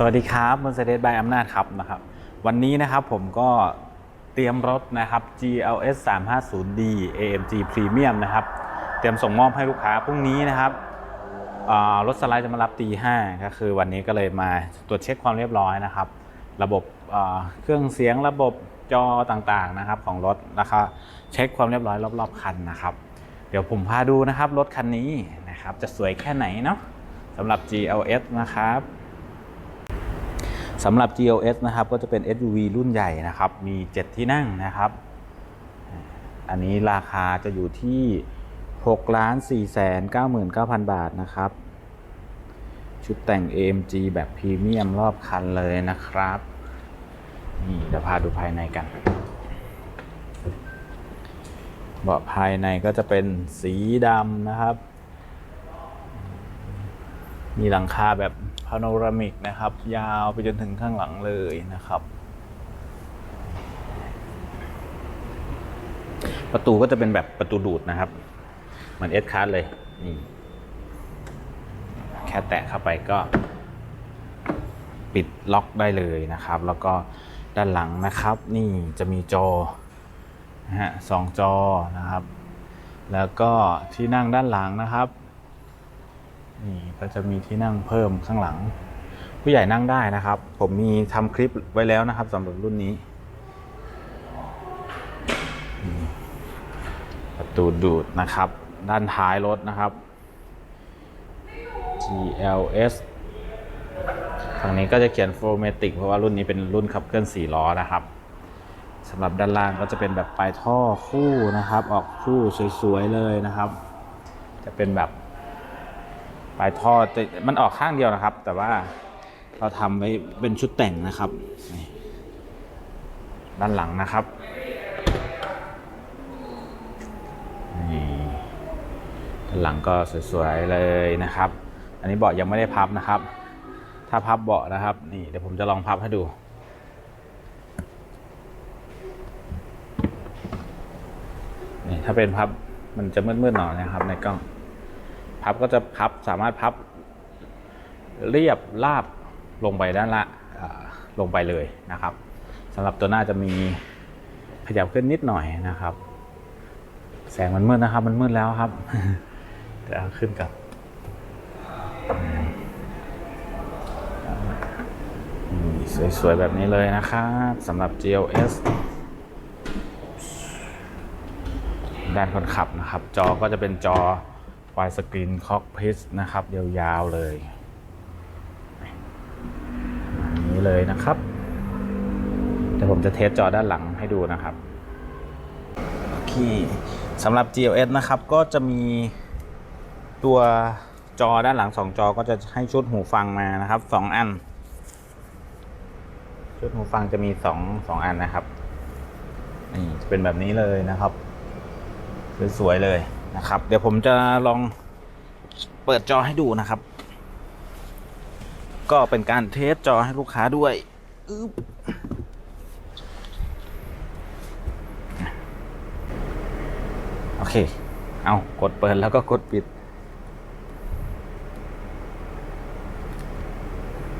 สวัสดีครับ Mercedes by อำนาจครับนะครับ วันนี้นะครับผมก็เตรียมรถนะครับ GLS 350D AMG Premium นะครับ เตรียมส่งมอบให้ลูกค้าพรุ่งนี้นะครับรถสไลด์จะมารับตีห้าก็คือวันนี้ก็เลยมาตรวจเช็คความเรียบร้อยนะครับ ระบบเครื่องเสียงระบบจอต่างๆนะครับของรถแล้วก็เช็คความเรียบร้อยรอบๆคันนะครับ เดี๋ยวผมพาดูนะครับรถคันนี้นะครับจะสวยแค่ไหนเนาะสำหรับ GLS นะครับ สำหรับ GLS นะครับก็จะเป็น SUV รุ่นใหญ่นะครับ มี 7 ที่นั่งนะครับ อันนี้ราคาจะอยู่ที่ 6 ล้าน4แสน99,000 บาทนะครับ ชุดแต่ง AMG แบบพรีเมียมรอบคันเลยนะครับ นี่เดี๋ยวพาดูภายในกัน เบาะภายในก็จะเป็นสีดำนะครับ มีหลังคาแบบ พาโนรามิกนะครับ ยาวไปจนถึงข้างหลังเลยนะครับ ประตูก็จะเป็นแบบประตูดูดนะครับ เหมือนเอสคาร์เลยนี่แค่แตะเข้าไปก็ปิดล็อกได้เลยนะครับ แล้วก็ด้านหลังนะครับ นี่จะมีจอนะฮะสองจอนะครับ แล้วก็ที่นั่งด้านหลังนะครับ นี่ก็จะมีที่นั่งเพิ่มข้างหลัง ผู้ใหญ่นั่งได้นะครับ ผมมีทำคลิปไว้แล้วนะครับสำหรับรุ่นนี้ประตูดูดนะครับ ด้านท้ายรถนะครับ GLS ฝั่งนี้ก็จะเขียน f o r m a t i c เพราะว่ารุ่นนี้เป็นรุ่นขับเคลื่อน4ล้อนะครับสำหรับด้านล่างก็จะเป็นแบบปลายท่อคู่นะครับ ออกคู่สวยๆเลยนะครับ จะเป็นแบบ ปลายท่อมันออกข้างเดียวนะครับ แต่ว่าเราทำไว้เป็นชุดแต่งนะครับด้านหลังนะครับด้านหลังก็สวยๆเลยนะครับ อันนี้เบาะยังไม่ได้พับนะครับ ถ้าพับเบาะนะครับ นี่เดี๋ยวผมจะลองพับให้ดูนี่ถ้าเป็นพับมันจะมืดๆหน่อยนะครับในกล้อง พับก็จะพับสามารถพับเรียบราบลงไปด้านละอ่าลงไปเลยนะครับสำหรับตัวหน้าจะมีขยับขึ้นนิดหน่อยนะครับ แสงมันมืดนะครับ มันมืดแล้วครับเดี๋ยวเอาขึ้นกับนี่สวยๆแบบนี้เลยนะครับสำหรับ GLS ด้านคนขับนะครับ จอก็จะเป็นจอ ไฟสกรีนคอกพิสนะครับ ยาวๆเลยอันนี้เลยนะครับเดี๋ยวผมจะเทสจอด้านหลังให้ดูนะครับโอเคสำหรับ GLS นะครับก็จะมีตัวจอด้านหลัง 2 จอก็จะให้ชุดหูฟังมานะครับ 2 อัน ชุดหูฟังจะมี 2 2 อันนะครับนี่จะเป็นแบบนี้เลยนะครับ สวยๆเลย นะครับ เดี๋ยวผมจะลองเปิดจอให้ดูนะครับ ก็เป็นการเทสจอให้ลูกค้าด้วยโอเค เอากดเปิดแล้วก็กดปิด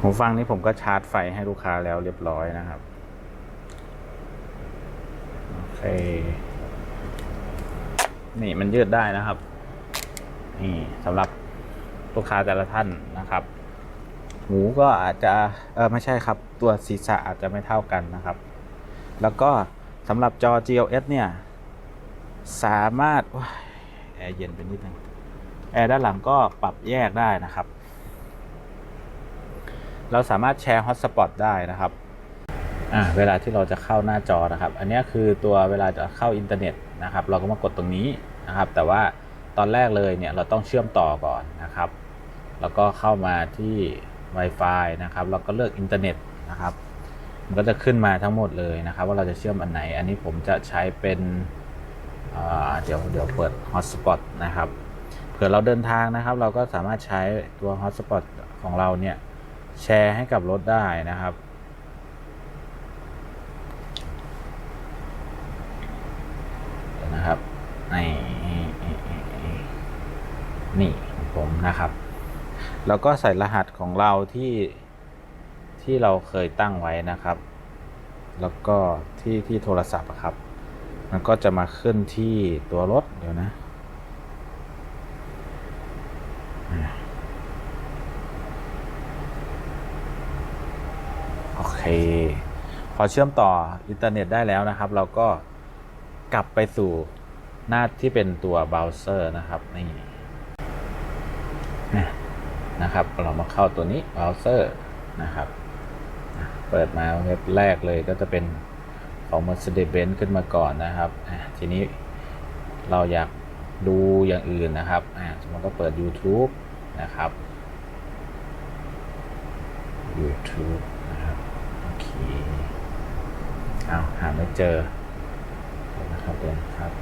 หูฟังนี้ผมก็ชาร์จไฟให้ลูกค้าแล้วเรียบร้อยนะครับ โอเค นี่มันยืดได้นะครับ นี่สำหรับลูกค้าแต่ละท่านนะครับ หูก็อาจจะเออไม่ใช่ครับ ตัวศีรษะอาจจะไม่เท่ากันนะครับ แล้วก็สำหรับจอ GLS เนี่ย สามารถว้ายแอร์เย็นไปนิดนึงแอร์ด้านหลังก็ปรับแยกได้นะครับ เราสามารถแชร์ฮอตสปอตได้นะครับ อ่าเวลาที่เราจะเข้าหน้าจอนะครับ อันนี้คือตัวเวลาจะเข้าอินเทอร์เน็ตนะครับ เราก็มากดตรงนี้นะครับ แต่ว่าตอนแรกเลยเนี่ยเราต้องเชื่อมต่อก่อนนะครับ แล้วก็เข้ามาที่ Wi-Fi นะครับแล้วก็เลือกอินเทอร์เน็ตนะครับ มันก็จะขึ้นมาทั้งหมดเลยนะครับ ว่าเราจะเชื่อมอันไหน อันนี้ผมจะใช้เป็นเดี๋ยวเดี๋ยวเปิด Hotspot นะครับเผื่อเราเดินทางนะครับ เราก็สามารถใช้ตัว Hotspot ของเราเนี่ยแชร์ให้กับรถได้นะครับ นะครับนี่นี่ของผมนะครับ แล้วก็ใส่รหัสของเราที่ที่เราเคยตั้งไว้นะครับ แล้วก็ที่ที่โทรศัพท์ครับ มันก็จะมาขึ้นที่ตัวรถเดี๋ยวนะโอเค พอเชื่อมต่ออินเทอร์เน็ตได้แล้วนะครับ เราก็ กลับไปสู่หน้าที่เป็นตัวเบราว์เซอร์นะครับนี่นะนะครับ เรามาเข้าตัวนี้เบราว์เซอร์นะครับ เปิดมาเว็บแรกเลยก็จะเป็นของ Mercedes-Benz ขึ้นมาก่อนนะครับ ทีนี้เราอยากดูอย่างอื่นนะครับสมมติก็เปิด YouTube นะครับ YouTube นะครับ โอเค เอาหาไม่เจอ ครับเดี๋ยครับ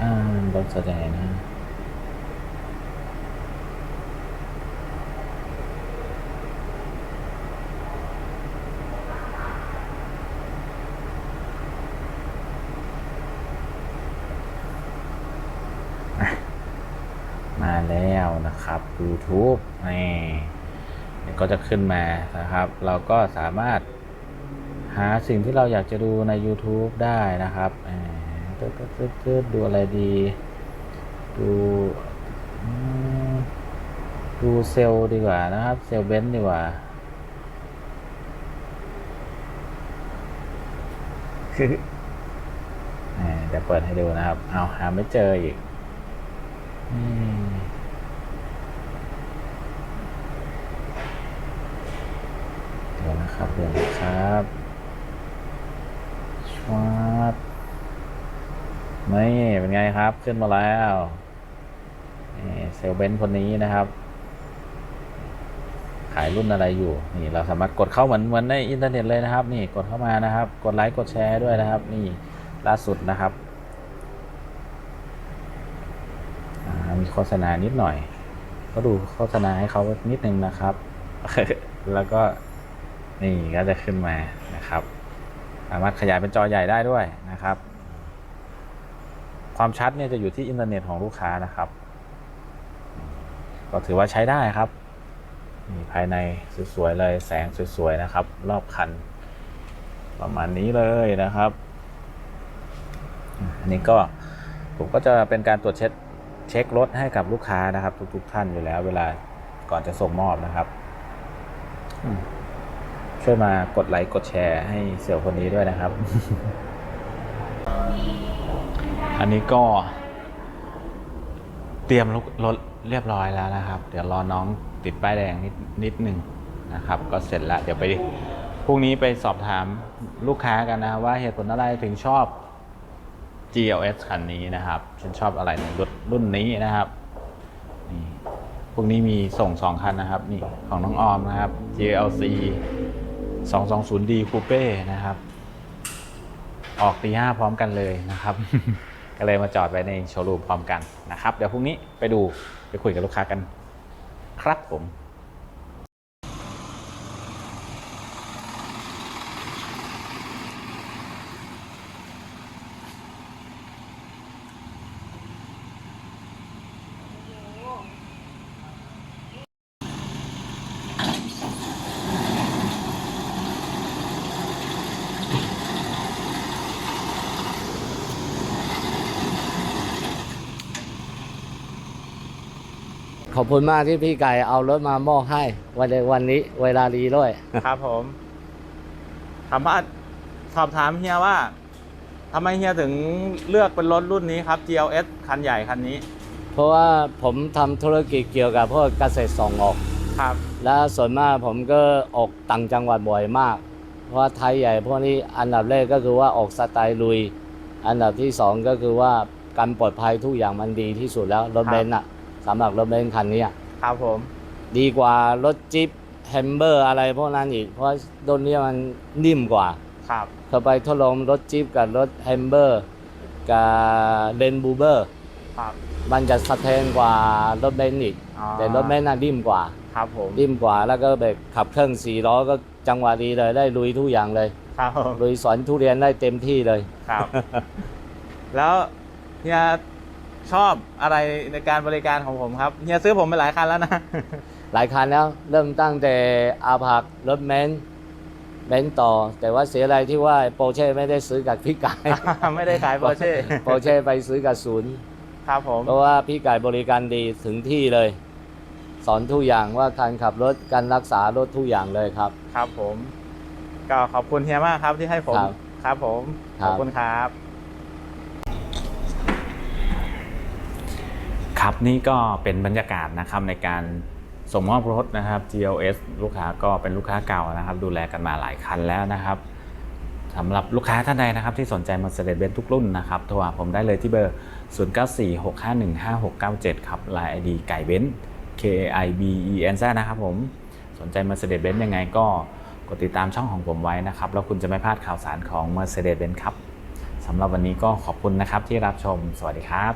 อ่าบนแสดงนะมาแล้วนะครับ YouTube นี่ก็จะขึ้นมานะครับ เราก็สามารถ หาสิ่งที่เราอยากจะดูใน YouTube ได้นะครับตึ๊ดตึ๊ดตึ๊ดดูอะไรดี ดูดูเซลดีกว่านะครับ เซลเบนซ์ดีกว่าอ่า เดี๋ยวเปิดให้ดูนะครับ เอาหาไม่เจออีกเดี๋ยวนะครับเดี๋ยวนะครับชวาบ นี่เป็นไงครับ ขึ้นมาแล้วนี่เซลเบนซ์คนนี้นะครับ ขายรุ่นอะไรอยู่ นี่เราสามารถกดเข้าเหมือนเหมือนในอินเทอร์เน็ตเลยนะครับ นี่กดเข้ามานะครับ กดไลค์กดแชร์ด้วยนะครับ นี่ล่าสุดนะครับมีโฆษณานิดหน่อย ก็ดูโฆษณาให้เขานิดนึงนะครับ แล้วก็นี่ก็จะขึ้นมานะครับ สามารถขยายเป็นจอใหญ่ได้ด้วยนะครับ ความชัดเนี่ยจะอยู่ที่อินเทอร์เน็ตของลูกค้านะครับ ก็ถือว่าใช้ได้ครับนี่ภายในสวยๆเลยแสงสวยๆนะครับ รอบคัน ประมาณนี้เลยนะครับอันนี้ก็ผมก็จะเป็นการตรวจเช็คเช็ครถให้กับลูกค้านะครับ ทุก ๆ ท่านอยู่แล้ว เวลาก่อนจะส่งมอบนะครับช่วยมากดไลค์กดแชร์ให้เสี่ยวคนนี้ด้วยนะครับ อันนี้ก็ เตรียมรถรถเรียบร้อยแล้วนะครับ เดี๋ยวรอน้องติดป้ายแดงนิดนิดหนึ่งนะครับ ก็เสร็จแล้ว เดี๋ยวไปพรุ่งนี้ไปสอบถามลูกค้ากันนะว่าเหตุผลอะไรถึงชอบ GLS คันนี้นะครับ ฉันชอบอะไรในรถรุ่นนี้นะครับนี่พวกนี้มีส่งสองคันนะครับนี่ของน้องออมนะครับ GLC 220D Coupe นะครับ ออกตีห้าพร้อมกันเลยนะครับ ก็เลยมาจอดไว้ในโชว์รูมพร้อมกันนะครับ เดี๋ยวพรุ่งนี้ไปดูไปคุยกับลูกค้ากันครับผม ขอบคุณมากที่พี่ไก่เอารถมามอบให้วันในวันนี้ เวลาดีด้วย ครับผมถามว่าสอบถามเฮียว่าทำไมเฮียถึงเลือกเป็นรถรุ่นนี้ครับ GLS คันใหญ่คันนี้ เพราะว่าผมทำธุรกิจเกี่ยวกับพวกเกษตรส่งออก ครับ และส่วนมากผมก็ออกต่างจังหวัดบ่อยมาก เพราะว่าไทยใหญ่พวกนี้อันดับแรกก็คือว่าออกสไตล์ลุย อันดับที่สองก็คือว่าการปลอดภัยทุกอย่างมันดีที่สุดแล้วรถเบนซ์อะ สำหรับรถเบนซ์คันนี้อะครับผม ดีกว่ารถจิ๊ปแฮมเบอร์อะไรพวกนั้นอีก เพราะรถนี้มันนิ่มกว่า ครับเคยไปทดลองรถจิ๊ปกับรถแฮมเบอร์กับเดนบูเบอร์ครับมันจะสะเทือนกว่ารถเบนซ์อีกอ๋อแต่รถเบนซ์น่ะดิ่มกว่า ครับผมดิ่มกว่าแล้วก็แบบขับเครื่องสี่ล้อก็จังหวะดีเลยได้ลุยทุกอย่างเลยครับผมลุยสอนทุเรียนได้เต็มที่เลยครับ แล้วเฮีย ชอบอะไรในการบริการของผมครับเฮียซื้อผมไปหลายคันแล้วนะ หลายคันแล้วเริ่มตั้งแต่อาผักรถเมนเบนซ์ต่อ แต่ว่าเสียอะไรที่ว่าโปรเช่ไม่ได้ซื้อกับพี่ไก่ไม่ได้ขาย Porsche โปรเช่ไปซื้อกับศูนย์ครับผมเพราะว่าพี่ไก่บริการดีถึงที่เลย สอนทุกอย่างว่าการขับรถการรักษารถทุกอย่างเลยครับ ครับผม ก็ขอบคุณเฮียมากครับที่ให้ผมครับครับผมครับขอบคุณครับ ครับนี่ก็เป็นบรรยากาศนะครับในการส่งมอบรถนะครับ GLS ลูกค้าก็เป็นลูกค้าเก่านะครับ ดูแลกันมาหลายคันแล้วนะครับสำหรับลูกค้าท่านใดนะครับ ที่สนใจ Mercedes-Benz ทุกรุ่นนะครับโทรหาผมได้เลยที่เบอร์ 0946515697 ครับ Line ID ไก่เบน K I B E N Z นะครับผมสนใจ Mercedes-Benz ยังไงก็กดติดตามช่องของผมไว้นะครับ แล้วคุณจะไม่พลาดข่าวสารของ Mercedes-Benz ครับสำหรับวันนี้ก็ขอบคุณนะครับที่รับชม สวัสดีครับ